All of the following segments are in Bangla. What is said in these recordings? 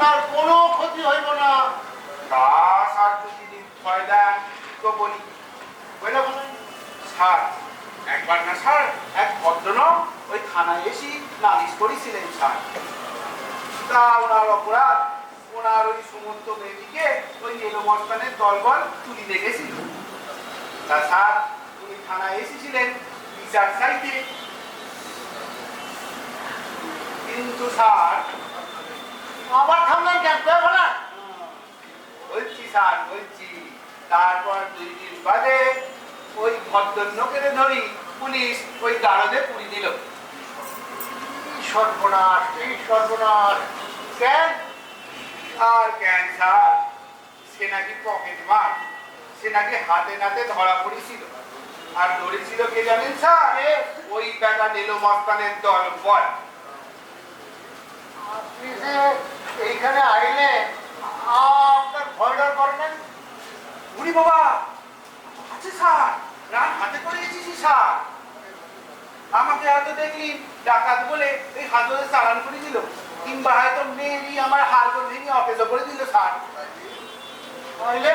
আপনার কোনো ক্ষতি হইব না। ওই ওই দলবল তুলি দেখেছিল তা উনি থানায় এসেছিলেন বিচার চাইতে। কিন্তু স্যার আবার থামলেন কেন কয়ে বলছি স্যার বলছি তারপর দুই দিন বাদে ওই ভদ্রলোকের ধরি পুলিশ ওই দাঁড়াতে পুরি দিল। সর্বনাশ এই সর্বনাশ। কেন? আর ক্যান্সার সে নাকি পকেট মার। সে নাকি হাতে নাতে ধরা পড়েছিল। আর ধরেছিল কে জানেন স্যার? ওই বেটা নীল মস্তানের দল বল আপনি যে এইখানে আইলে আপনার ভয় করেন উনি বাবা আছে স্যার রান হাতে করে এসেছি স্যার। আমাকে হয়তো দেখলি, ডাকাত বলে এই হাত ধরে চালান করে দিল। কিংবা হয়তো মেয়েরই আমার হাত করে ভেঙে অকেজো করে দিল স্যার। তাইলে?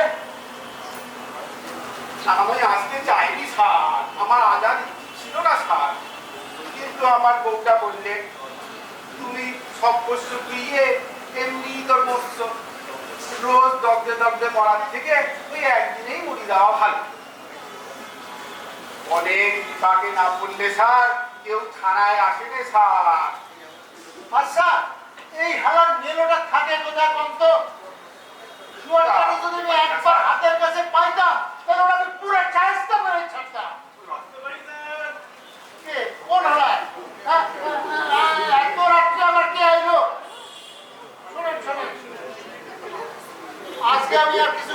আমি আসতে চাইনি স্যার, আমার আজাদ ছিল না স্যার। কিন্তু আমার বউটা বললে, তুমি সব পোষ্য তুইয়ে এমনি তোর মৎস্য রোজ দগ্ধে দগ্ধে মরার থেকে ওই একদিনেই মরি যাওয়া ভালো। অনেক বিপাকে না পড়লে স্যার কেউ থানায় আসে রে স্যার। আচ্ছা এই হালার মেলোটা থাকে কোথায় কোন তো? যদি একবার হাতের কাছে পাইতাম তাহলে ওরা আমি পুরো চাইস্তা করে ছাড়তাম। কোন হালায়? হ্যাঁ, হ্যাঁ, এত রাত্রে আবার কে আইলো শোনেন শোনেন আজকে আমি আর কিছু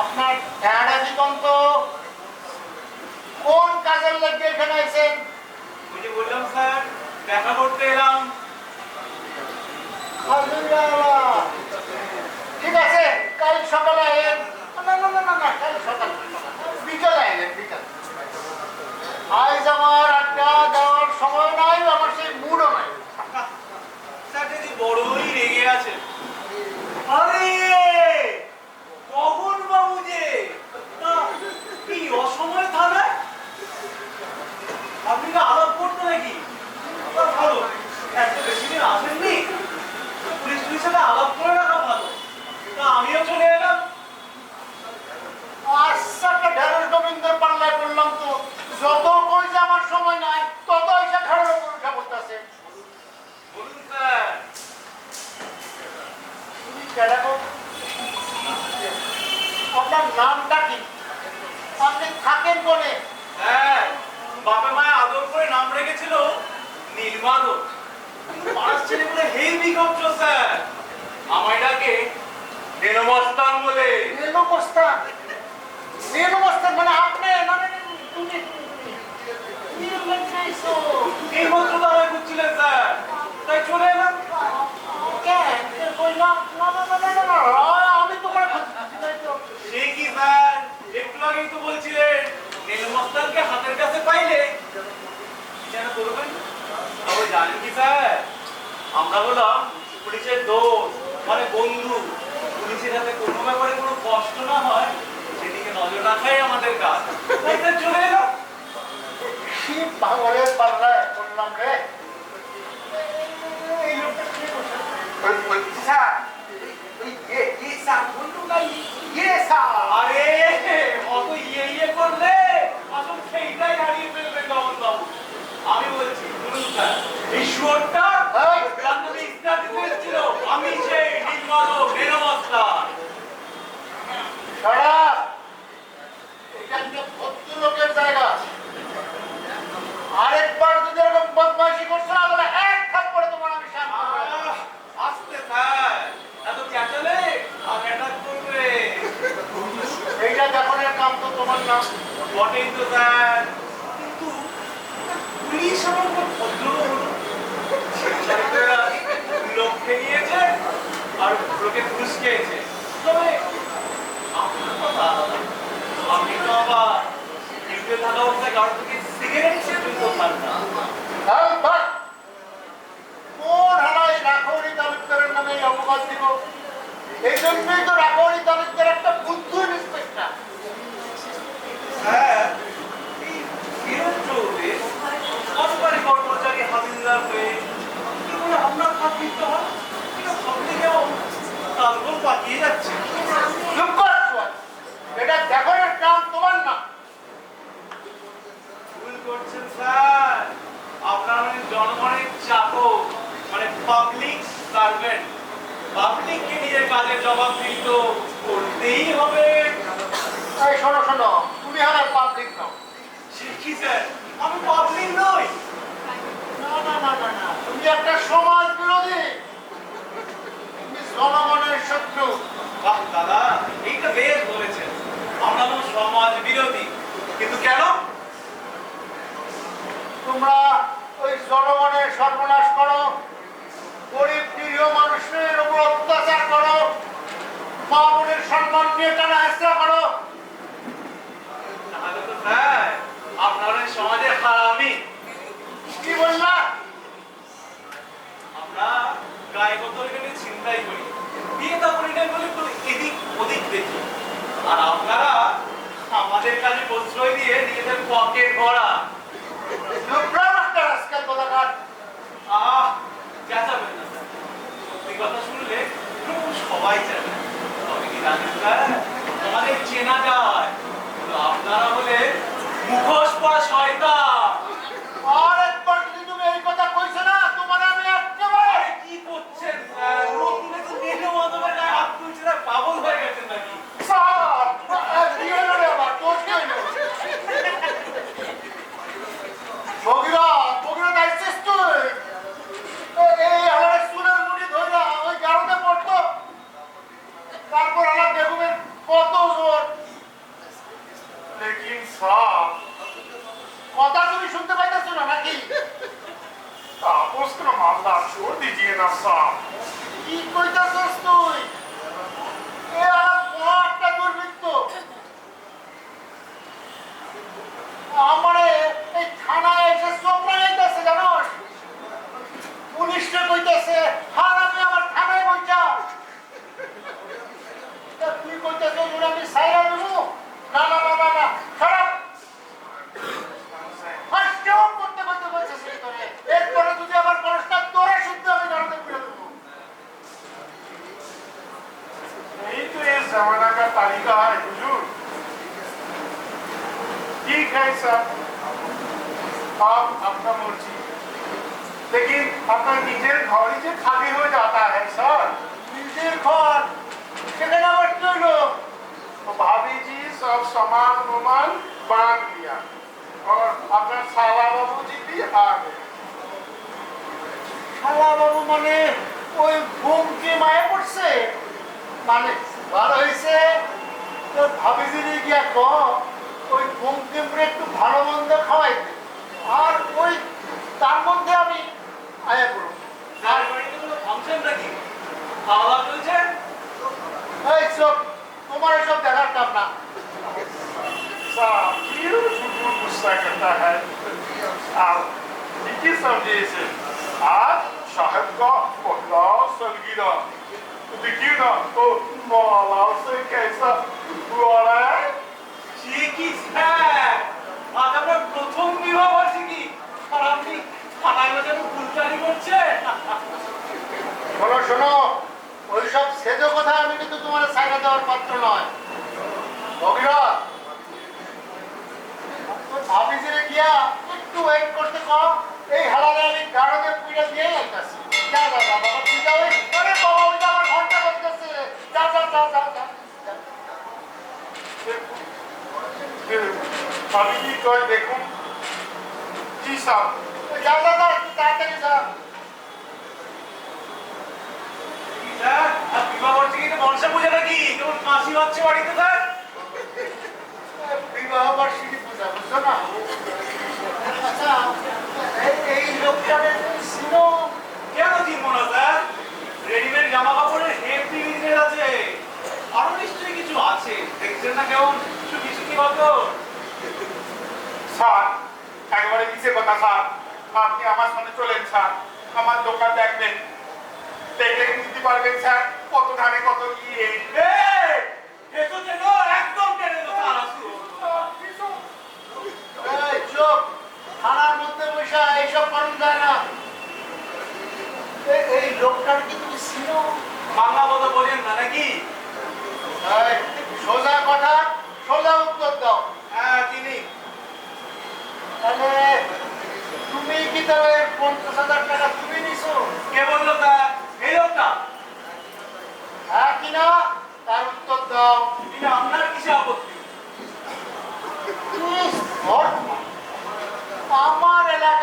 আপনার ট্যাড়া জীবন তো কোন কাজের লেগে এখানে আইছেন ওই বললাম স্যার দেখা করতে এলাম। ঠিক আছে কাল সকালে আইলেন। না না না না কাল সকালে। বিকালে আইলেন বিকালে। আজ আমার আড্ডা দেওয়ার সময় নাই আমার সেই মুডও নাই। স্যার যদি বড়ই রেগে আছেন। আরে কখন বাবু যে তা, এই অসময় থানায় আপনি কি আলাপ করতে নাকি? ভালো। এত বেশি দিন আসেননি? পুলিশ পুলিশের আলাপ করে রাখা ভালো তা আমিও চলে এলাম আচ্ছা একটা ঢেঁড়স গোবিন্দের পাল্লায় বললাম তো যত কই যে আমার সময় নাই তত এসে ঘরের উপর উঠে পড়তেছে বলুন স্যার তুমি কেডা গো? আপনার নামটা কি আপনি থাকেন বলে হ্যাঁ বাপে মায়ে আদর করে নাম রেখেছিল নীলমাধব কিন্তু পাড়ার ছেলে বলে হেভি কচ্ছ স্যার আমায় ডাকে নীলমস্তান বলে নীলমস্তান নীলমস্তান মানে আপনি মানে তুমি নীলমস্তান এই মাত্র তো আমায় খুঁজছিলেন স্যার তাই চলে এলাম কেন কই না না না না না, না না আমি তোমার খুঁজছি না তো। সে কি স্যার একটু আগেই তো বলছিলেন নীলমস্তানকে হাতের কাছে পাইলে কি যেন করবেন তবে জানেন কি স্যার আমরা হলাম পুলিশের দোষ মানে বন্ধু পুলিশের হাতে কোনো ব্যাপারে কোনো কষ্ট না হয় সেদিকে নজর রাখাই আমাদের কাজ চলে এলো। কি ভাঙরের পাল্লায় বললাম রে এই লোকটা কি করছে? ওই বলছি স্যার ওই ইয়ে ইয়ে স্যার বললুম না ইয়ে স্যার আরে অত ইয়ে ইয়ে করলে আসল সেইটাই হারিয়ে ফেলবেন কমল বাবু আমি বলছি শুনুন স্যার এই শুয়োরটা এই, বান্ধবী ইত্যাদি ছিল আমি সেই নীলমাধব নীলমস্তান শালা, এটা একটা ভদ্রলোকের জায়গা আরেকবার যদি এরকম বদমাইশি করছ না তাহলে এক থাপ্পড়ে তোমার আমি শান্ত করে দেব। আহ, আস্তে স্যার বটেই তো স্যার কিন্তু পুলিশ আমার উপর ভদ্র হলো ছেলেরা লক্ষ্যে নিয়েছে আর লোকে ঘুষ খেয়েছে তবে আপনার কথা আলাদা। আপনি তো আবার ডিউটিতে থাকা অবস্থায় কারোর থেকে সিগারেট সেটা তো খান না কোন হালাই রাখৌরি তালুকদারের নামে এই অপবাদ দিব। এই জন্যই তো রাখৌরি তালুকদার একটা বুদ্ধ ইন্সপেক্টর। হ্যাঁ কর্মচারী হাবিলদার হয়ে আপনার হাত দিতে হয়? তালগোল যাচ্ছে। চুপ কর চুয়ান। এটা দেখনের নাম তোমার না। ভুল করছেন স্যার। আপনার মানে জনগণের চাকর মানে পাবলিক সার্ভেন্ট পাবলিককে নিজের কাজের জবাব দিতে করতেই হবে। এই শোনো শোনো তুমি আমার পাবলিক নাও। কি স্যার? আমি পাবলিক নই। না না না না না। তুমি একটা সমাজ বিরোধী জনগণের শত্রু। বাহ দাদা এইটা বেশ বলেছেন। আমরা তো সমাজ বিরোধী। কিন্তু কেন? তোমরা ওই জনগণের সর্বনাশ করো গরিব নিরীহ মানুষের উপর অত্যাচার করো মা বোনের সম্মান নিয়ে টানা হেসরা করো। তাহলে তো স্যার আপনার ওই সমাজের হারামি। কি বললা? আমরা গায়ে কত চিন্তাই করি। করি নাই বলে এদিক ওদিক দেখি। আর আপনারা আমাদের কাছে প্রশ্রয় দিয়ে নিজেদের পকেট ভরা। লোকরাম একটা আহ চেঁচাবেন না সত্যি কথা শুনলে সবাই তবে কি আমাদের চেনা যায়। আপনারা হলে মুখোশ পরা শয়তান। আর सामान वामान बांध दिया और अपना साला बाबू जी भी आ गए শালা বাবু মানে ওই ঘুমকে মায়ে পড়ছে মানে ভালো হয়েছে তো ভাবি যদি গিয়া ক ওই ঘুমকে করে একটু ভালো মন্দ খাওয়াই দে। আর ওই তার মধ্যে আমি আয়া করব স্যার বাড়িতে কোনো ফাংশন নাকি খাওয়া দাওয়া চলছে এই সব তোমার এসব দেখার কাম না some beautiful second-hand আর কি সব দিয়েছে আর সাহেবগ পহলা সলগির দেখি না তো মালা সে কেসা বড়া সে কি স্যার আজ আমার প্রথম বিবাহ বার্ষিকী। আর আপনি পাড়ায় বাজারে গুলতারি করছেন? শোনো শোনো। ওইসব সেজ কথা আমি কিন্তু তোমার সাইরা দেওয়ার পাত্র নয়। ভগীরথ অফিসে গিয়া একটু ওয়েট করতে কো এই হারালে আমি গাড়োতে পুইটা দিয়ে যাইতাছি যা যা যা বাবা তুই যাও আরে বাবা ওই আমার ঘণ্টা করতেছে যা যা যা যা যা। স্বামীজি কয় দেখুন? জি সাহ যা যা যা একটু তাড়াতাড়ি যা। বিবাহ বার্ষিকী একবারে কিসের কথা, স্যার? আপনি আমার সামনে চলেন, স্যার। আমার দোকান দেখবেন। দেখলে বুঝতে পারবেন, স্যার, কত ধারে কত ইয়ে এসো যেন একদম টেনে তো স্যার আসুন। এই চোখ থানার মধ্যে বসে এইসব করা যায় না। এই- এই লোকটার কি তুমি চিনো? বাংলা কথা বোঝেন না নাকি? সোজা কথা সোজা উত্তর দাও। হ্যাঁ তিনি। তাহলে তুমি কি তাহলে পঞ্চাশ হাজার টাকা তুমি নিছো? কে বলল স্যার এই লোকটা? হ্যাঁ কিনা? তার উত্তর দাও। তিনি আপনার কিসে আপত্তি? காமாதலக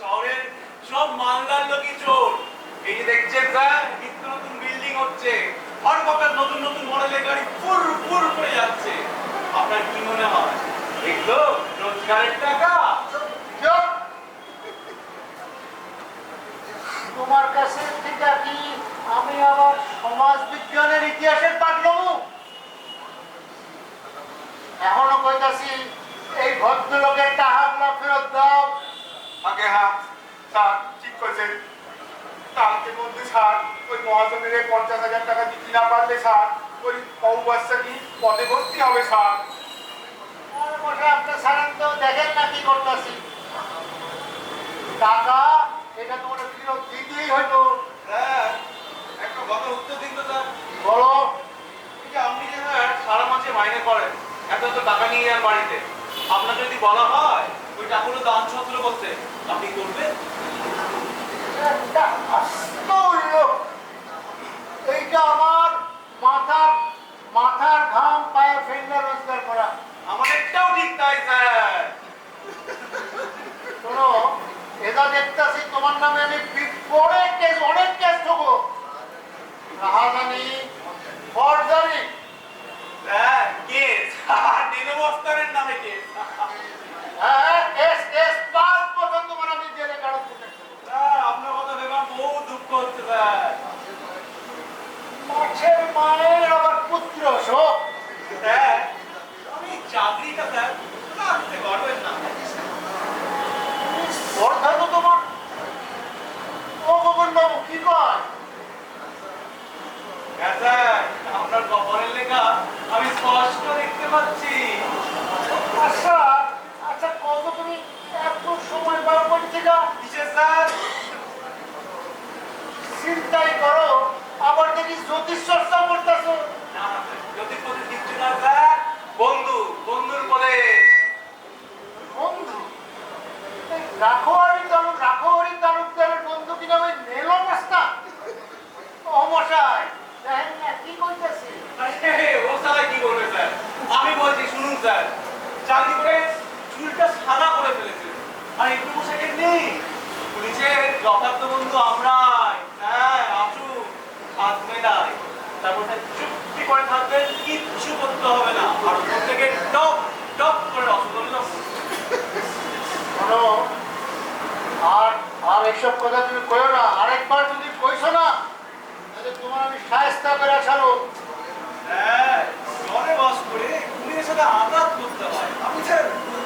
শহরের সব মালদার লোকই চোর। এই যে দেখছেন স্যার, নিত্য নতুন বিল্ডিং হচ্ছে। হর কটার নতুন নতুন মডেলের গাড়ি ফুর ফুর করে যাচ্ছে। আপনার কি মনে হয়? এগুলো রোজগারের টাকা। তোমার কাছে থেকে কি আমি আবার সমাজ বিজ্ঞানের ইতিহাসের পাঠ নেব? এখনও কইতাছি, এই ভদ্রলোকের টাকাগুলো ফেরত দাও। আগে হ্যাঁ স্যার ঠিক করছেন। কালকে মধ্যে স্যার ওই মহাজনের পঞ্চাশ হাজার টাকা দিতে না পারলে স্যার ওই বউ বাচ্চা কি পদে ভর্তি হবে স্যার। আর বসে তো দেখেন না কি করতেছি। টাকা এটা তোমার ফেরত দিতেই একটা কথা উত্তর দিন তো স্যার। বলো। আপনি যে সারা মাসে মাইনে করেন এত টাকা নিয়ে যান বাড়িতে। আপনাকে যদি বলা হয় ওই টাকাগুলো দান ছত্র করতে আপনি করবেন একটা আস্ত লোক এইটা আমার মাথার মাথার ঘাম পায়ে ফেললে রোজগার করা আমাদেরটাও ঠিক তাই স্যার শোনো এটা দেখতেছি তোমার নামে আমি বড় কেস অনেক কেস ঠকো রাহাজানি ফর্জারি। হ্যাঁ কেস নীলবস্তানের নামে কেস হ্যাঁ কেস কেস পাঁচ বছর তোমার আমি জেলে কাটাতে স্যার আপনার কথা ভেবে আমার বহু দুঃখ হচ্ছে স্যার মাছের মায়ের আবার পুত্র শোক স্যার আমি চাকরিটা স্যার রাখতে পারবেন না স্পর্ধা তো তোমার ও গোবিন্দ বাবু কি কয় হ্যাঁ স্যার আপনার কপালের লেখা আমি স্পষ্ট দেখতে পাচ্ছি আচ্ছা আচ্ছা কত তুমি এত সময় বার করছে না কিসের স্যার চিন্তাই করো আবার দেখি জ্যোতিষ চর্চা করতেছো না না, স্যার, জ্যোতিষপতি কিচ্ছু না স্যার বন্ধু বন্ধুর পদে বন্ধু এই রাখোয়ারি তালুক রাখোয়ারি তালুকদারের বন্ধু কিনা ওই নেল অবস্থা ও মশাই দেখেন না কি কইতেছি আরে, ও সালা কি বলবে স্যার আমি বলছি শুনুন স্যার চাকরি করে চুলটা সাদা করে ফেলেছে আর একটু পোশাকে নেই পুলিশের যথার্থ বন্ধু আমরাই হ্যাঁ আসুন হাত মেলায় তারপর স্যার চুপটি করে থাকবেন কিচ্ছু করতে হবে না আর ওপর থেকে টপ টপ করে রসগোল্লা শোনো আর আর এই এইসব কথা তুমি কইও না আরেকবার যদি কইছো না তাহলে তোমার করে ছাড়ো। হ্যাঁ জলে বাস করে কুমিরের সাথে আঘাত করতে হয়। আপনি স্যার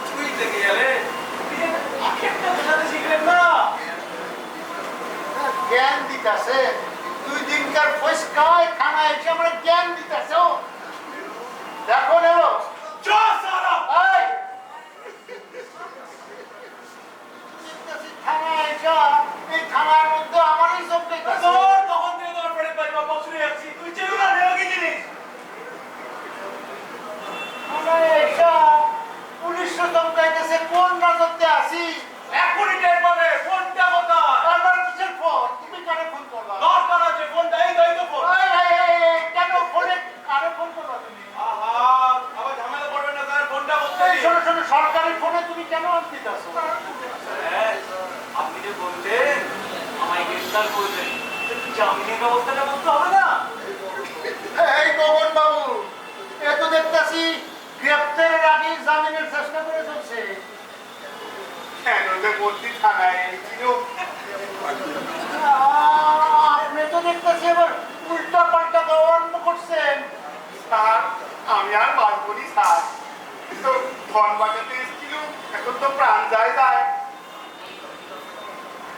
ছুই থেকে গেলে নিজের বোঝাতে শিখলেন না। জ্ঞান দিতেছে। দুই দিনকার ফসকায় খানা এসে আমরা জ্ঞান দিতেছে দেখো নেলো চল সারা! এই! থানায় এসে, এই থানার মধ্যে আমারই সব। তোর তখন থেকে তোর পেটে পাইবা বছরে যাচ্ছি তুই চেয়ে না নেওয়া কি জিনিস থানায় এসে, পুলিশ চমকাইতেছে, কোন রাজত্বে আছি? এখনই টের পাবে ফোনটা কোথায় বারবার কিসের ফোন? তুমি কারে ফোন করবা? দরকার আছে ফোনটা এই দায়িত্ব ফোন এই, এই, এই, এই, কেন ফোনে কারে ফোন করবা তুমি? আহা আবার ঝামেলা পড়বে না স্যার ফোনটা করতে এই শোনো, শোনো, সরকারি ফোনে তুমি কেন হাত দিতেছো? আপনি যে বলতেন আমায় গ্রেফতার করবেন জামিনের ব্যবস্থাটা করতে হবে না এই গগন বাবু এ তো দেখতাছি গ্রেপ্তারের আগে জামিনের চেষ্টা করে চলছে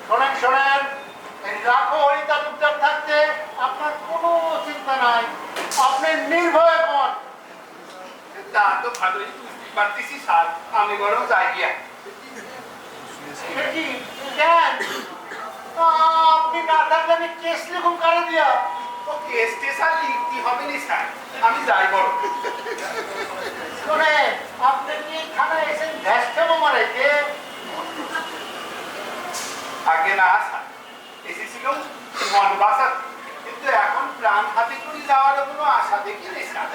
শোনেন শোনেন লাখো হরিতা থাকতে আপনার কোনো চিন্তা নাই আপনি নির্ভয় হন তা তো ভালোই বুঝতে পারতেছি স্যার আমি বরং যাই গিয়া এটা কি কেন আপনি না থাকলে আমি কেস লিখুন কারে দিয়া? ও কেস টেস আর লিখতে হবে নি স্যার। আমি যাই বড় শোনেন আপনি কি থানায় এসে ভ্যাসটা মারাইতে আগে না স্যার। এসেছিল মন বাসা কিন্তু এখন প্রাণ হাতে করে যাওয়ার কোনো আশা দেখি নেই স্যার।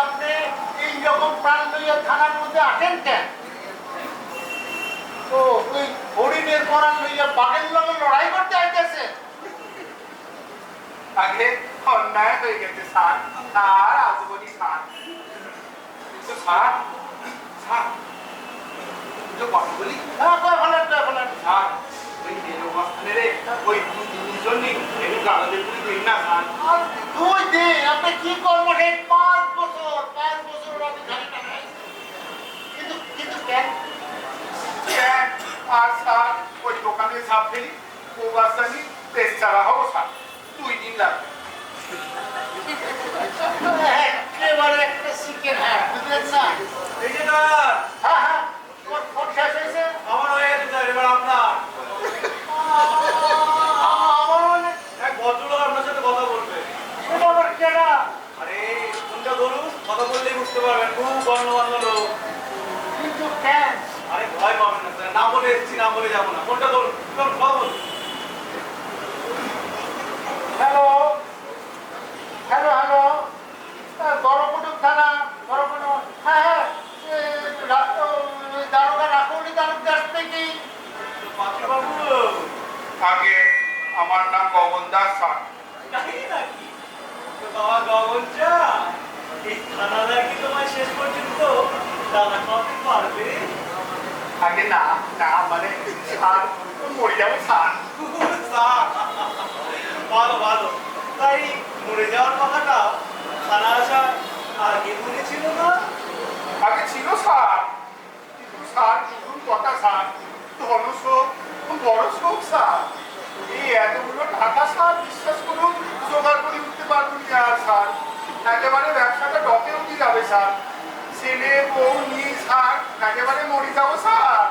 আপনি এইরকম প্রাণ লইয়া থানার মধ্যে আসেন কেন? ও ওই হরিণের পরাণ লইয়া বাঘের লগে লড়াই করতে আইতেছে। আগে অন্যায় হয়ে গেছে আর বলি। হ্যাঁ ওই রেলবাস্তানের ওই না দিন, আপনি কি করবেন এই পাঁচ বছর পাঁচ বছর আপনি জানেন না ভাই? কিন্তু কিন্তু কেন কেন? আর স্যার দোকানে সাপ ফেলি ও তেজ চালা হব দুই দিন লাগবে। একেবারে একটা চিকেন হ্যাঁ বুঝলেন না? এই যে স্যার হ্যাঁ হ্যাঁ তোমার ফোন শেষ হয়েছে? আমার হয়ে গেছে স্যার এবার আপনার। আমার মানে? এক ভদ্রলোক আপনার সাথে কথা বলবে। সেটা আবার কেনা আরে ফোনটা ধরুন কথা বললেই বুঝতে পারবেন খুব গণ্যমান্য লোক। কিন্তু কেন? ভয় পাবেন না না বলে এসেছি না বলে যাব না। কোনটা বলুন কোন বলুন হ্যালো হ্যালো হ্যালো গরকুটুম থানা গরকুটুম হ্যাঁ হ্যাঁ এ, রা- ও, দারোগা রাখুনি তালুকদার থেকে পাখিবাবু আগে আমার নাম গগন দাস স্যার তাই নাকি তো বাবা গগন চা এই থানাদার কি তোমায় শেষ পর্যন্ত দাদা খাওয়াতে পারবে আগে না না মানে স্যার মরে যাব স্যার স্যার, ভালো ভালো তাই মরে যাওয়ার কথাটা থানা আসা আগে মনে ছিল না আগে ছিল স্যার কিন্তু স্যার শুধু কথা স্যার শোক বড় শোক স্যার। এই এতগুলো টাকা স্যার বিশ্বাস করুন জোগাড় করে উঠতে পারবেন না স্যার। একেবারে ব্যবসাটা ডকে উঠে যাবে স্যার। ছেলে বউ নিয়ে স্যার একেবারে মরে যাব স্যার।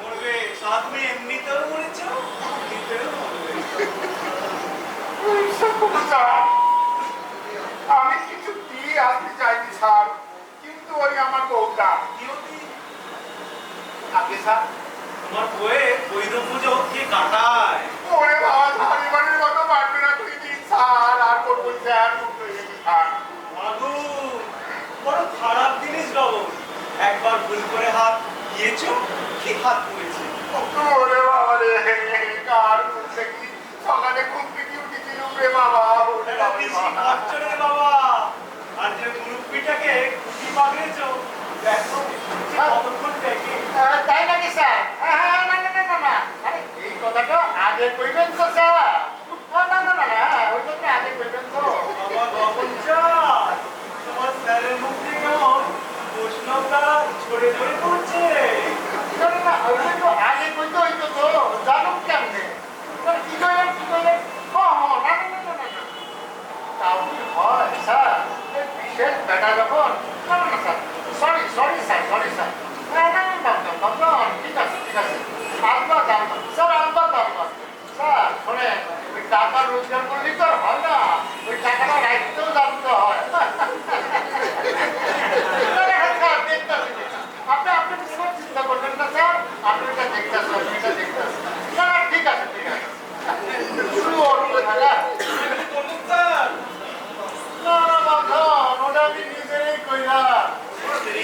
মরবে? সাত মেয়ে এমনিতেও মরেছ? এমনিতেও মরবে। বিশ্বাস করুন স্যার। আমি কিছু দিয়ে আসতে চাইনি স্যার। কিন্তু ওই আমার বউটা। আগে স্যার তোমার বইয়ে বৈধ পুজো কে কাটায়? ওরে বাবা ধানি বাড়ির মতো পারবে না তুই দিন স্যার আর করব স্যার মাধু বড় খারাপ জিনিস বাবু। একবার ভুল করে হাত দিয়েছ কি হাত পড়েছে। ওরে বাবা রে কার মুখ দেখি সকালে ঘুম থেকে উঠেছিল রে বাবা ওরে এটা বাবা। রে বেশি বাবা। তাই তো আগে কইবেন ওই তো আগে কইতে তো কি কইলেন কি কইলেন ও তাও কি হয় স্যার বিশেষ বেটা যখন